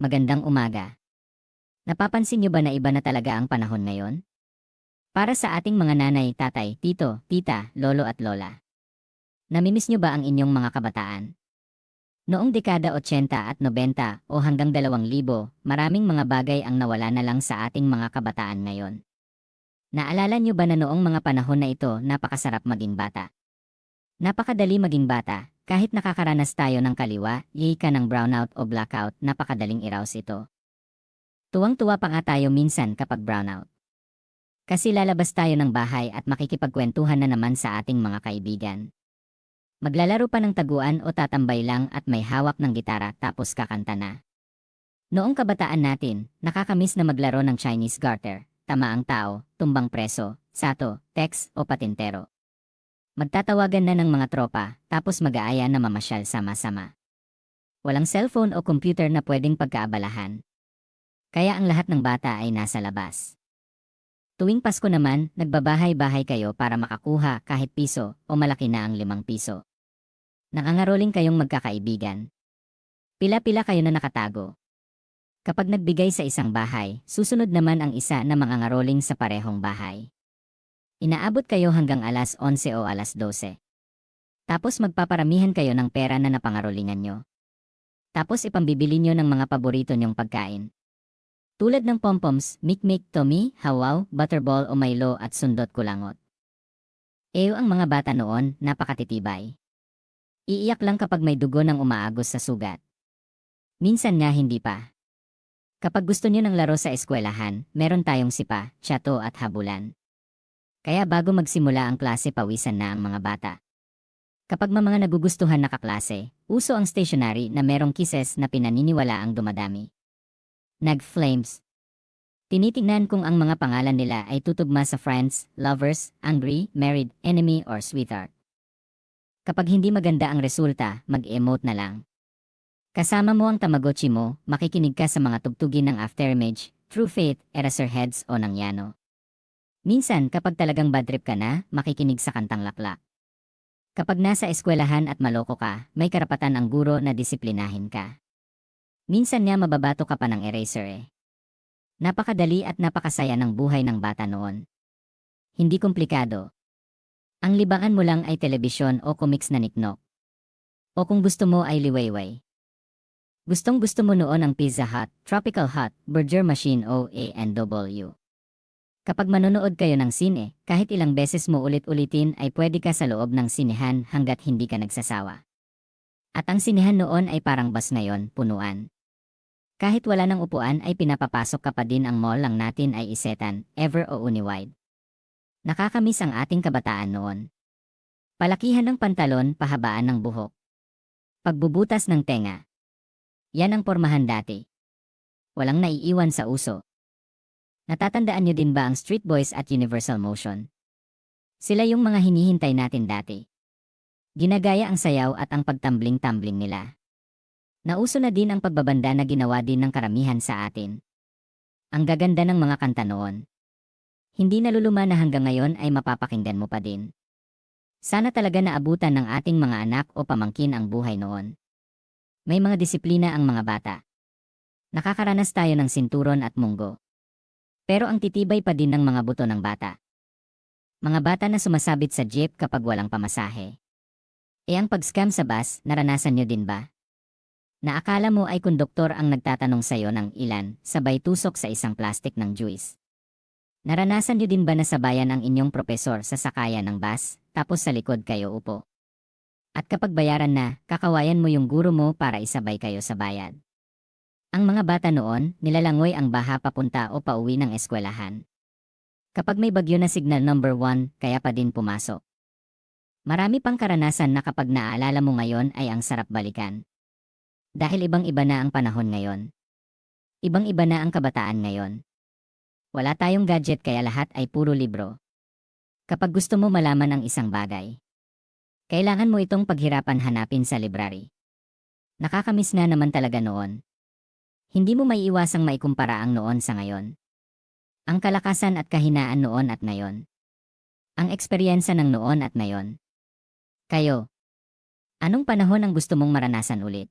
Magandang umaga. Napapansin niyo ba na iba na talaga ang panahon ngayon? Para sa ating mga nanay, tatay, tito, tita, lolo at lola. Namimiss niyo ba ang inyong mga kabataan? Noong dekada 80 at 90 o hanggang 2000, maraming mga bagay ang nawala na lang sa ating mga kabataan ngayon. Naalala niyo ba na noong mga panahon na ito napakasarap maging bata? Napakadali maging bata, kahit nakakaranas tayo ng kaliwa, yay ka ng brownout o blackout, napakadaling iraos ito. Tuwang-tuwa pa nga tayo minsan kapag brownout. Kasi lalabas tayo ng bahay at makikipagkwentuhan na naman sa ating mga kaibigan. Maglalaro pa ng taguan o tatambay lang at may hawak ng gitara tapos kakanta na. Noong kabataan natin, nakakamiss na maglaro ng Chinese garter, tamaang tao, tumbang preso, sato, text o patintero. Magtatawagan na ng mga tropa, tapos mag-aaya na mamasyal sama-sama. Walang cellphone o computer na pwedeng pagkaabalahan. Kaya ang lahat ng bata ay nasa labas. Tuwing Pasko naman, nagbabahay-bahay kayo para makakuha kahit piso o malaki na ang limang piso. Nakangaroling kayong magkakaibigan. Pila-pila kayo na nakatago. Kapag nagbigay sa isang bahay, susunod naman ang isa na mangangaroling sa parehong bahay. Inaabot kayo hanggang alas 11 o alas 12. Tapos magpaparamihan kayo ng pera na napangarolingan nyo. Tapos ipambibili nyo ng mga paborito nyong pagkain. Tulad ng pompoms, mikmik, tomi, hawaw, butterball o Milo at sundot kulangot. Eyo ang mga bata noon, napakatitibay. Iiyak lang kapag may dugo ng umaagos sa sugat. Minsan nga hindi pa. Kapag gusto nyo ng laro sa eskwelahan, meron tayong sipa, tsato at habulan. Kaya bago magsimula ang klase pawisan na ang mga bata. Kapag mga nagugustuhan na kaklase, uso ang stationary na merong kisses na pinaniniwala ang dumadami. Nag-flames. Tinitingnan kung ang mga pangalan nila ay tutugma sa friends, lovers, angry, married, enemy, or sweetheart. Kapag hindi maganda ang resulta, mag-emote na lang. Kasama mo ang Tamagotchi mo, makikinig ka sa mga tugtugin ng afterimage, true faith, eraserheads o nangyano. Minsan kapag talagang bad trip ka na, makikinig sa kantang laklak. Kapag nasa eskwelahan at maloko ka, may karapatan ang guro na disiplinahin ka. Minsan niya mababato ka pa ng eraser eh. Napakadali at napakasaya ng buhay ng bata noon. Hindi komplikado, ang libangan mo lang ay telebisyon o comics na niknok. O kung gusto mo ay liwayway. Gustong gusto mo noon ang Pizza Hut, Tropical Hut, Burger Machine o A&W. Kapag manonood kayo ng sine, kahit ilang beses mo ulit-ulitin ay pwede ka sa loob ng sinehan hanggat hindi ka nagsasawa. At ang sinehan noon ay parang bus ngayon, punuan. Kahit wala ng upuan ay pinapapasok ka pa din ang mall lang natin ay isetan, ever o uniwide. Nakakamiss ang ating kabataan noon. Palakihan ng pantalon, pahabaan ng buhok. Pagbubutas ng tenga. Yan ang pormahan dati. Walang naiiwan sa uso. Natatandaan niyo din ba ang Street Boys at Universal Motion? Sila yung mga hinihintay natin dati. Ginagaya ang sayaw at ang pagtambling-tumbling nila. Nauso na din ang pagbabanda na ginawa din ng karamihan sa atin. Ang gaganda ng mga kanta noon. Hindi naluluma na hanggang ngayon ay mapapakinggan mo pa din. Sana talaga naabutan ng ating mga anak o pamangkin ang buhay noon. May mga disiplina ang mga bata. Nakakaranas tayo ng sinturon at munggo. Pero ang titibay pa din ng mga buto ng bata. Mga bata na sumasabit sa jeep kapag walang pamasahe. E ang pag-scam sa bus, naranasan nyo din ba? Naakala mo ay konduktor ang nagtatanong sa'yo ng ilan, sabay tusok sa isang plastic ng juice. Naranasan niyo din ba na sabayan ang inyong propesor sa sakayan ng bus, tapos sa likod kayo upo? At kapag bayaran na, kakawayan mo yung guro mo para isabay kayo sa bayad. Ang mga bata noon, nilalangoy ang baha papunta o pauwi ng eskwelahan. Kapag may bagyo na signal number 1, kaya pa din pumasok. Marami pang karanasan na kapag naaalala mo ngayon ay ang sarap balikan. Dahil ibang-iba na ang panahon ngayon. Ibang-iba na ang kabataan ngayon. Wala tayong gadget kaya lahat ay puro libro. Kapag gusto mo malaman ang isang bagay, kailangan mo itong paghirapan hanapin sa library. Nakakamiss na naman talaga noon. Hindi mo may iwasang maikumpara ang noon sa ngayon. Ang kalakasan at kahinaan noon at ngayon. Ang eksperyensa ng noon at ngayon. Kayo, anong panahon ang gusto mong maranasan ulit?